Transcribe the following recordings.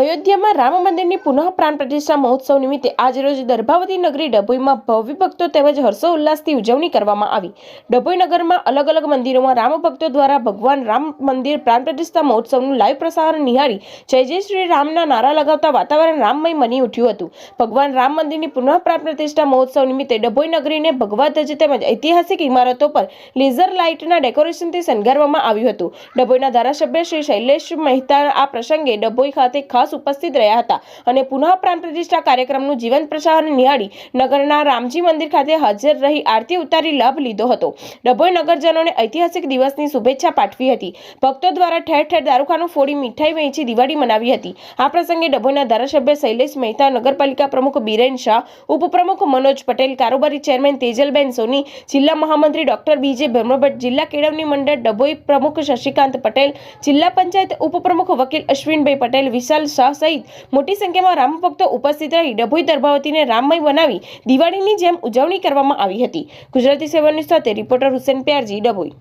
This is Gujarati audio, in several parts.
અયોધ્યામાં રામ મંદિરની પુનઃ પ્રાણ પ્રતિષ્ઠા મહોત્સવ નિમિત્તે આજરોજ દર્ભાવતી નગરી ડભોઈમાં ભવ્ય ભક્તો તેમજ હર્ષો ઉલ્લાસથી ઉજવણી કરવામાં આવી. ડભોઈ નગરમાં અલગ અલગ મંદિરોમાં રામ ભક્તો દ્વારા ભગવાન રામ મંદિર પ્રાણ પ્રતિષ્ઠા મહોત્સવનું લાઈવ પ્રસારણ નિહાળી જય જય શ્રી રામના નારા લગાવતા વાતાવરણ રામમય બની ઉઠ્યું હતું. ભગવાન રામ મંદિરની પુનઃ પ્રાણ પ્રતિષ્ઠા મહોત્સવ નિમિત્તે ડભોઈ નગરીને ભગવા ધજ તેમજ ઐતિહાસિક ઇમારતો પર લેઝર લાઇટના ડેકોરેશનથી શણગારવામાં આવ્યું હતું. ડભોઈના ધારાસભ્ય શ્રી શૈલેષ મહેતા આ પ્રસંગે ડભોઈ ખાતે ખાસ ઉપસ્થિત રહ્યા હતા અને પુનઃ પ્રાણ પ્રતિષ્ઠા કાર્યક્રમનું જીવંત પ્રસારણ નિહાળી નગરના રામજી મંદિર ખાતે હાજર રહી આરતી ઉતારી લાભ લીધો હતો. ડભોઈ નગરજનોને ઐતિહાસિક દિવસની શુભેચ્છા પાઠવી હતી. ભક્તો દ્વારા ઠેર ઠેર દારૂખાનું ફોડી મીઠાઈ વહેંચી દિવાળી મનાવી હતી. આ પ્રસંગે ડભોઈના ધારાસભ્ય શૈલેષ મહેતા, નગરપાલિકા પ્રમુખ બિરેન શાહ, ઉપપ્રમુખ મનોજ પટેલ, કારોબારી ચેરમેન તેજલબેન સોની, જિલ્લા મહામંત્રી ડોક્ટર બીજે બ્રહ્મભટ્ટ જિલ્લા કેળવણી મંડળ ડભોઈ પ્રમુખ શશિકાંત પટેલ, જિલ્લા પંચાયત ઉપપ્રમુખ વકીલ અશ્વિનભાઈ પટેલ, વિશાલ શાહ સહિત મોટી સંખ્યામાં રામ ભક્તો ઉપસ્થિત રહી ડભોઈ દર્ભાવતીને રામમય બનાવી દિવાળીની જેમ ઉજવણી કરવામાં આવી હતી. ગુજરાતી સેવન સાથે રિપોર્ટર હુસેન પ્યારજી, ડભોઈ.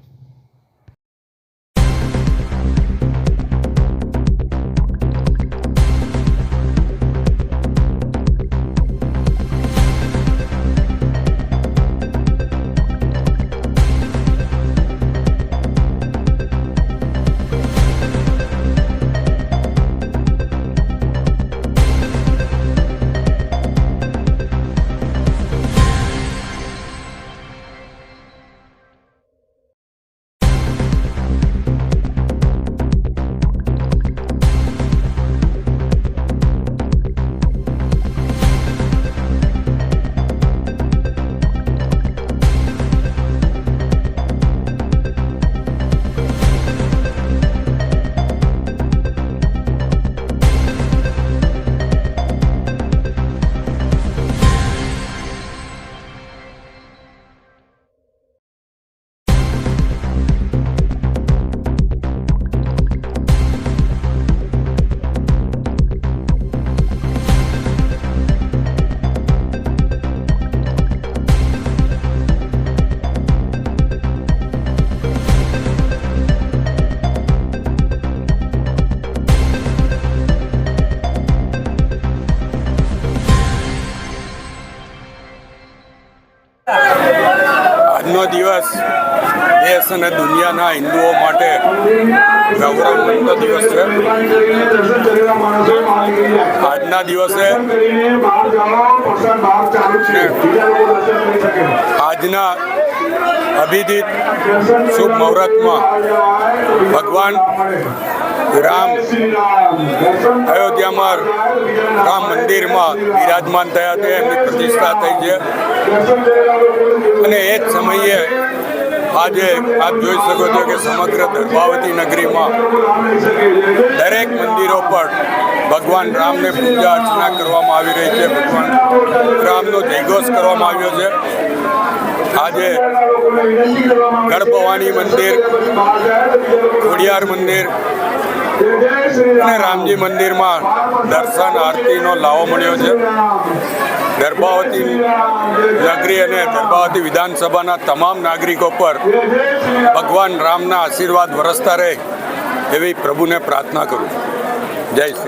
આજનો દિવસ દેશ અને દુનિયાના હિન્દુઓ માટે ગૌરવવંતો દિવસ છે. આજના દિવસે આજના અભિદિત શુભ મુહૂર્તમાં ભગવાન રામ. અયોધ્યામાં રામ મંદિરમાં બિરાજમાન થયા છે એમની પ્રતિષ્ઠા થઈ છે. અને એ જ સમયે આજે આપ જોઈ શકો છો કે સમગ્ર દર્ભાવતી નગરીમાં દરેક મંદિરો પર ભગવાન રામને પૂજા અર્ચના કરવામાં આવી રહી છે. ભગવાન રામનો જયઘોષ કરવામાં આવ્યો છે. આજે ગણભવાની મંદિર, ખોડિયાર મંદિર અને રામજી મંદિરમાં દર્શન, આરતીનો લાવો મળ્યો છે ગર્ભાવતી નગરી અને ગર્ભાવતી વિધાનસભાના તમામ નાગરિકો પર ભગવાન રામના આશીર્વાદ વરસતા રહે એવી પ્રભુને પ્રાર્થના કરું જય શ્રી.